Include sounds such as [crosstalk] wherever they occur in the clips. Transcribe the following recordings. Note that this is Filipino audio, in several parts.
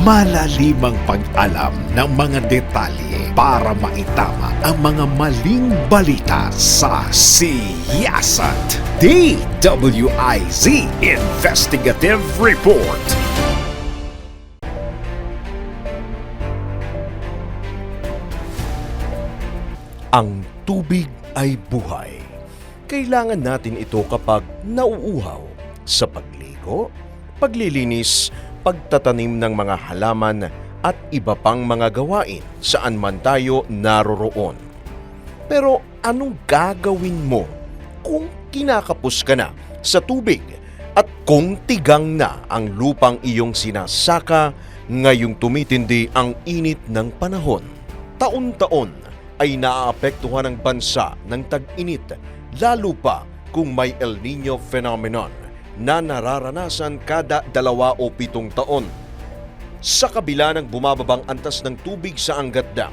Malalimang pag-alam ng mga detalye para maitama ang mga maling balita sa Siyasat. DWIZ Investigative Report. Ang tubig ay buhay. Kailangan natin ito kapag nauuhaw sa pagligo, paglilinis, pagtatanim ng mga halaman at iba pang mga gawain saan man tayo naroroon. Pero anong gagawin mo kung kinakapos ka na sa tubig at kung tigang na ang lupang iyong sinasaka ngayong tumitindi ang init ng panahon? Taon-taon ay naaapektuhan ang bansa ng tag-init lalo pa kung may El Nino phenomenon na nararanasan kada dalawa o pitong taon. Sa kabila ng bumababang antas ng tubig sa Angat Dam,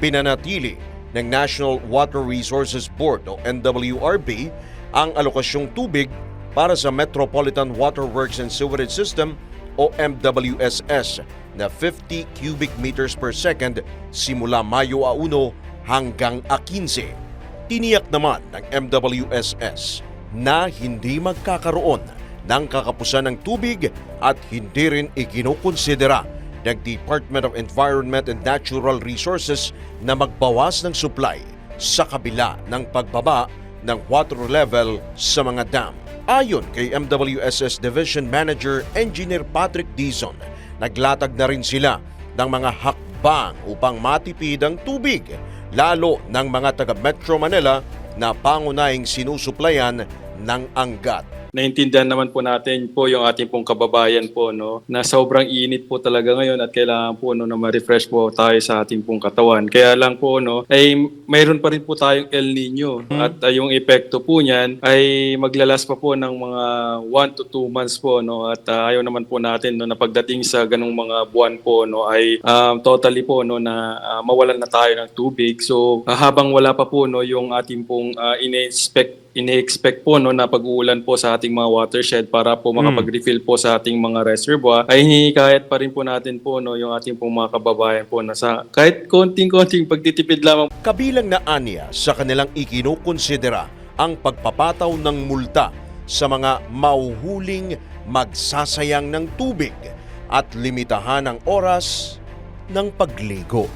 pinanatili ng National Water Resources Board o NWRB ang alokasyong tubig para sa Metropolitan Water Works and Sewerage System o MWSS na 50 cubic meters per second simula Mayo a 1 hanggang a 15. Tiniyak naman ng MWSS na hindi magkakaroon ng kakapusan ng tubig at hindi rin ikinukonsidera ng Department of Environment and Natural Resources na magbawas ng supply sa kabila ng pagbaba ng water level sa mga dam. Ayon kay MWSS Division Manager Engineer Patrick Dizon, naglatag na rin sila ng mga hakbang upang matipid ang tubig, lalo ng mga taga Metro Manila na pangunahing sinusuplayan ng anggat. Naintindihan naman po natin po yung ating pong kababayan po no na sobrang init po talaga ngayon at kailangan po no na ma-refresh po tayo sa ating pong katawan. Kaya lang po no ay mayroon pa rin po tayong El Nino. At uh, yung epekto po niyan ay maglalas pa po ng mga 1 to 2 months po no? At uh, ayaw naman po natin no na pagdating sa ganung mga buwan po no ay um, totally po no na uh, mawalan na tayo ng tubig. So uh, habang wala pa po no yung ating pong uh, ine-expect ini-expect po no na pag-uulan po sa ating mga watershed para po makapag-refill po sa ating mga reservoir ay hinikayat pa rin po natin po no yung ating pong mga kababayan po na sa kahit konting-konting pagtitipid lamang. Kabilang na anya sa kanilang ikinukonsidera ang pagpapataw ng multa sa mga mauhuling magsasayang ng tubig at limitahan ang oras ng pagligo.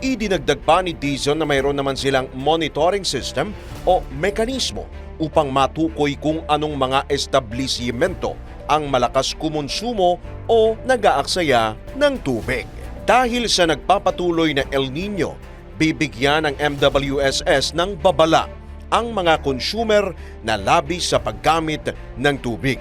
Idinagdag pa ni Dizon na mayroon naman silang monitoring system o mekanismo upang matukoy kung anong mga establishmento ang malakas kumonsumo o nag-aaksaya ng tubig. Dahil sa nagpapatuloy na El Nino, bibigyan ng MWSS ng babala ang mga consumer na labis sa paggamit ng tubig.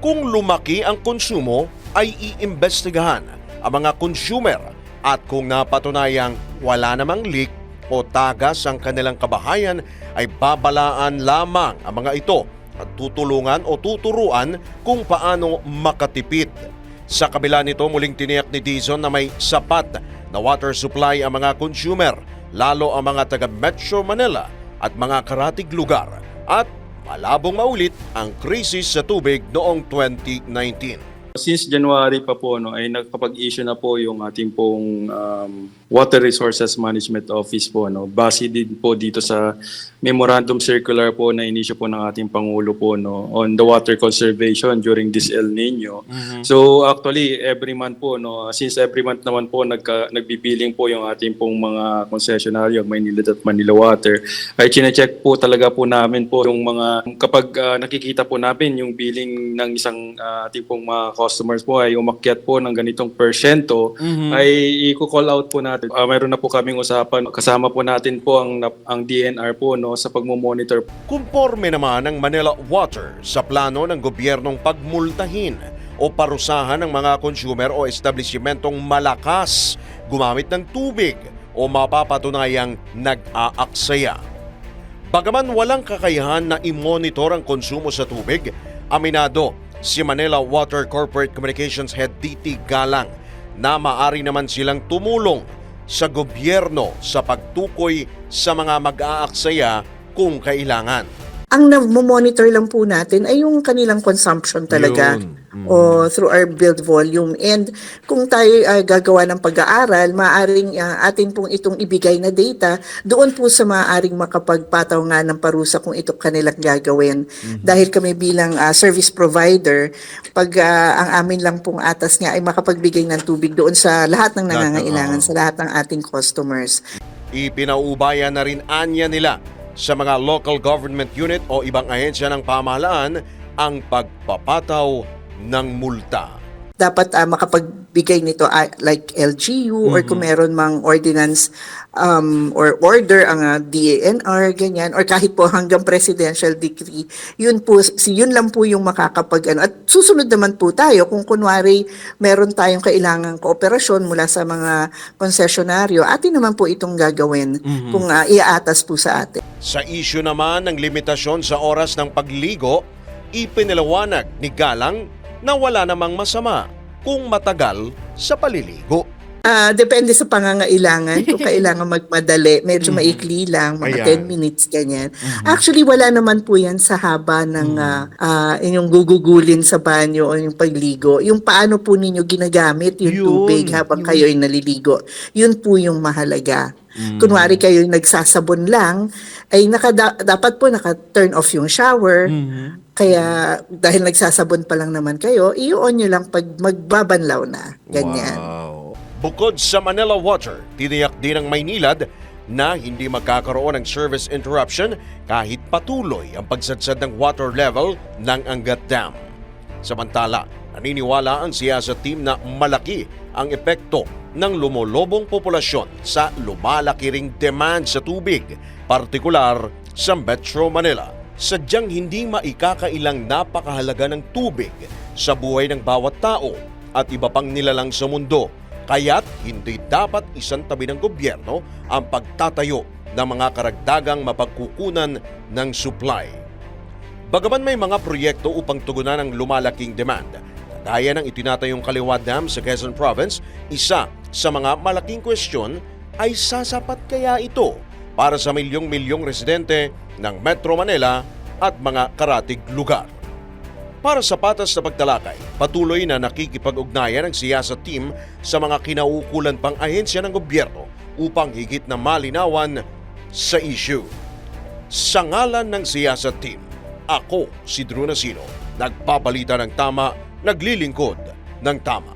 Kung lumaki ang konsumo, ay iimbestigahan ang mga consumer at kung napatunayang wala namang leak o tagas ang kanilang kabahayan ay babalaan lamang ang mga ito at tutulungan o tuturuan kung paano makatipid. Sa kabila nito muling tiniyak ni Dizon na may sapat na water supply ang mga consumer, lalo ang mga taga Metro Manila at mga karatig lugar at malabong maulit ang krisis sa tubig noong 2019. Since January pa po no ay nagkapag-issue na po yung ating pong um, Water Resources Management Office po no. Base din po dito sa memorandum circular po na inisyo po ng ating pangulo po no on the water conservation during this El Nino. So actually every month po no since every month naman po nagka, nagbibiling po yung ating pong mga concessionary yung Maynila at Manila Water ay chine-check po talaga po namin po yung mga kapag ah, nakikita po namin yung billing ng isang ah, ating pong mga customers po ay umakyat po ng ganitong persyento ay i-call out po natin. Ah, mayroon na po kaming usapan kasama po natin po ang ang DNR po no sa pagmo-monitor Kumporme naman ang Manila Water sa plano ng gobyernong pagmultahin o parusahan ng mga consumer o establishmentong malakas gumamit ng tubig o mapapatunayang nag-aaksaya. Bagaman walang kakayahan na i-monitor ang konsumo sa tubig, aminado si Manila Water Corporate Communications Head DT Galang na maari naman silang tumulong sa gobyerno sa pagtukoy sa mga mag-aaksaya kung kailangan. Ang na-monitor lang po natin ay yung kanilang consumption talaga. Yun. O through our build volume. And kung tayo ah, gagawa ng pag-aaral, maaaring ah, atin pong itong ibigay na data doon po sa maaaring makapagpataw nga ng parusa kung ito kanilang gagawin. Dahil kami bilang ah, service provider, pag ah, ang amin lang pong atas nga ay makapagbigay ng tubig doon sa lahat ng nangangailangan, sa lahat ng ating customers. Ipinauubaya na rin anya nila sa mga local government unit o ibang ahensya ng pamahalaan ang pagpapataw ng multa. dapat ah, makapagbigay nito ah, like LGU or kung meron mang ordinance um, or order ang ah, DANR ganyan or kahit po hanggang presidential decree yun po si yun lang po yung makakapag ano at susunod naman po tayo kung kunwari meron tayong kailangang kooperasyon mula sa mga konsesyonaryo atin naman po itong gagawin kung ah, iaatas po sa atin. Sa issue naman ng limitasyon sa oras ng pagligo, ipinalawanag ni Galang na wala namang masama kung matagal sa paliligo. Ah, depende sa pangangailangan. Kung [laughs] kailangan magmadali, medyo maikli lang, mga Ayan. 10 minutes, ganyan. Actually, wala naman po yan sa haba ng ah, ah, inyong gugugulin sa banyo o yung pagligo. Yung paano po ninyo ginagamit yung Yun, tubig habang kayo'y naliligo. Yun po yung mahalaga. Kunwari kayo'y nagsasabon lang, ay naka, dapat po naka-turn off yung shower. Kaya dahil nagsasabon pa lang naman kayo, i-on nyo lang pag magbabanlaw na. Ganyan. Bukod sa Manila Water, tiniyak din ng Maynilad na hindi magkakaroon ng service interruption kahit patuloy ang pagsadsad ng water level ng Angat Dam. Samantala, naniniwala ang siyasa team na malaki ang epekto ng lumolobong populasyon sa lumalaki ring demand sa tubig, partikular sa Metro Manila. Sadyang hindi maikakailang napakahalaga ng tubig sa buhay ng bawat tao at iba pang nilalang sa mundo. Kaya't hindi dapat isang tabi ng gobyerno ang pagtatayo ng mga karagdagang mapagkukunan ng supply. Bagaman may mga proyekto upang tugunan ang lumalaking demand, kagaya ng itinatayong Kaliwa Dam sa Quezon Province, isa sa mga malaking kwestiyon ay sasapat kaya ito para sa milyong-milyong residente ng Metro Manila at mga karatig lugar. Para sa patas na pagtalakay, patuloy na nakikipag-ugnayan ang siyasa team sa mga kinaukulan pang ahensya ng gobyerno upang higit na malinawan sa issue. Sa ngalan ng siyasa team, ako si Drew Nasino, nagpabalita ng tama, naglilingkod ng tama.